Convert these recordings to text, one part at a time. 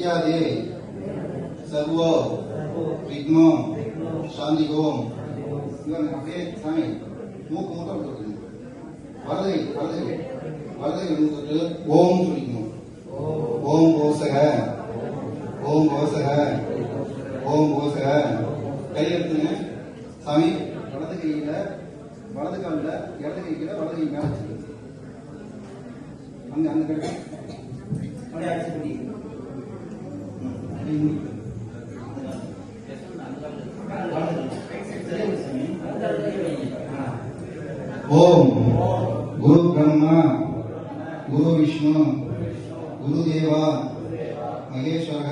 இத்தியாதி சர்வோ. விக்னோ. சாந்தி ஓம் இவன் அப்படியே சாமி மூக்கு மட்டும் கொடுக்கணும் வரதை வரதை வரதை வந்துட்டு ஓம் சொல்லிக்கணும். ஓம் கோசக ஓம் கோசக ஓம் கோசக கையெழுத்துங்க சாமி வலது கையில வலது காலில் இடது கை கீழே வலது கை மேலே வச்சுக்கணும் அங்க அந்த கட்டு. அப்படியே அடிச்சு பிடி ஓம் குரு பிரம்மா குரு விஷ்ணு குரு தேவா மகேஸ்வர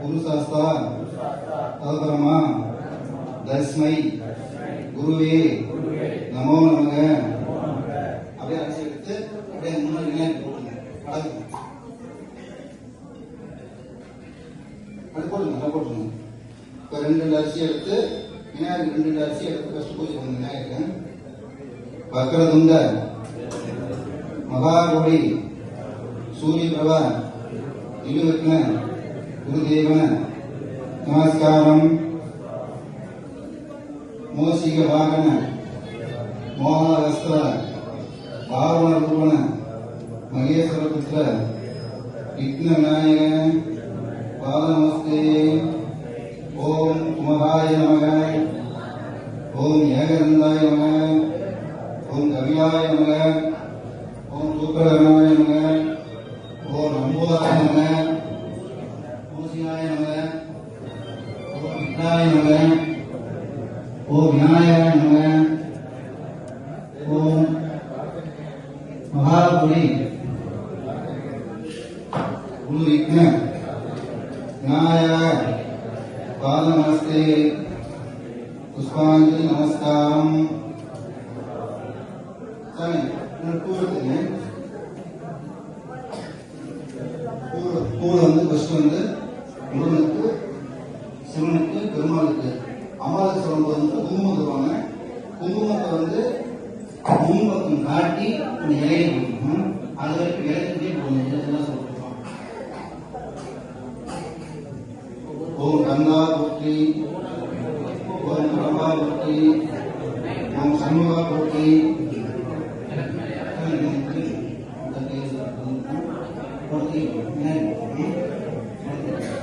குரு சாஸ்தா ததபரமா தஸ்மை குருவே நமோ நமக அப்படியே அரிசி எடுத்து அப்படியே முன்னாடி விநாயகர் போட்டுங்க அடகு அது போடுங்க அதை போட்டுருங்க இப்போ ரெண்டு ரெண்டு அரிசி எடுத்து விநாயகர் ரெண்டு ரெண்டு அரிசி எடுத்து ஃபஸ்ட்டு பூஜை பண்ணுங்க விநாயகருக்கு. வக்ரதுண்ட மகாகோடி. சூரிய பிரபா இழுவத்ன குருதேவ நமஸ்காரம். மோசிக வாகன. மோகனஸ்திர பாவன ரூபண மகேஸ்வர புத்திர. விக்ன விநாயகன் பாதநமஸ்தே ஓம் குமராய நமக ஓம் ஏகநந்தாய நமக ஓம் கவியாய நமக ஓம் சூக்கரகணாய நமக ஓம் நம்போதாய நமக ஓசியாய நமக ஓம் விக்னாய நமக ஓம் விநாயகாய நமக ஓம் மகாபுரி குரு விக்ன விநாயக பாத நமஸ்தே புஷ்பாஞ்சலி நமஸ்காரம் சாமி இன்னொரு பூ பூ வந்து ஃபர்ஸ்ட் வந்து முருகனுக்கு சிவனுக்கு பெருமாளுக்கு அமாவாசை சொல்லும்போது வந்து குங்குமம் தருவாங்க குங்குமத்தை வந்து முன்பக்கம் காட்டி இலையை கொடுக்கணும் அது வரைக்கும் இலைக்கிட்டே போகணும் ஓம் பிரபா போற்றி ஓம் சண்முகா போற்றி போற்றி விநாயகர்